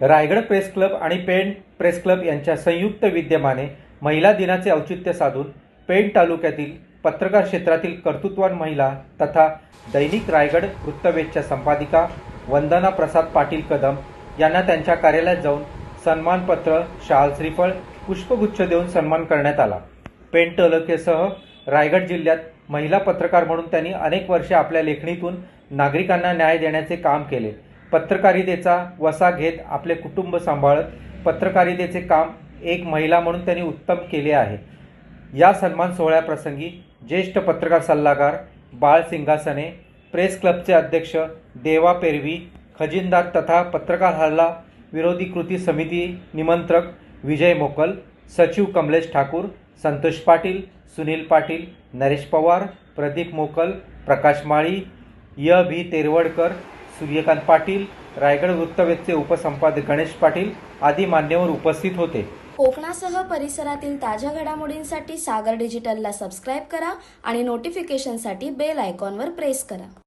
Raigad press club आणि Pen press club यांच्या संयुक्त विद्यमाने महिला दिनाचे औचित्य साधून पेण तालुक्यातील पत्रकार क्षेत्रातील कर्तृत्वान महिला तथा दैनिक रायगड वृत्तवेधच्या संपादिका वंदना प्रसाद पाटील कदम यांना त्यांच्या कार्यालयात जाऊन सन्मानपत्र शाल श्रीफळ पुष्पगुच्छ देऊन सन्मान करण्यात आला. पेण तालुक्यासह रायगड जिल्ह्यात महिला पत्रकार म्हणून त्यांनी अनेक वर्षे आपल्या लेखणीतून नागरिकांना न्याय देण्याचे काम केले. पत्रकारितेचा वसा घेत आपले कुटुंब सांभाळत पत्रकारितेचे काम एक महिला म्हणून त्यांनी उत्तम केले आहे. या सन्मान सोहळ्याप्रसंगी ज्येष्ठ पत्रकार सल्लागार बाळ सिंघासने प्रेस क्लबचे अध्यक्ष देवा पेरवी खजिनदार तथा पत्रकार हल्ला विरोधी कृती समिती निमंत्रक विजय मोकल सचिव कमलेश ठाकूर संतोष पाटील सुनील पाटील नरेश पवार प्रदीप मोकल प्रकाश माळी य. भी तेरवडकर सूर्यकांत पाटील रायगड वृत्तवेधचे उपसंपादक गणेश पाटील आदी मान्यवर उपस्थित होते. कोकणासह परिसरातील ताज्या घडामोडींसाठी सागर डिजिटलला सबस्क्राईब करा आणि नोटिफिकेशनसाठी बेल आयकॉनवर प्रेस करा.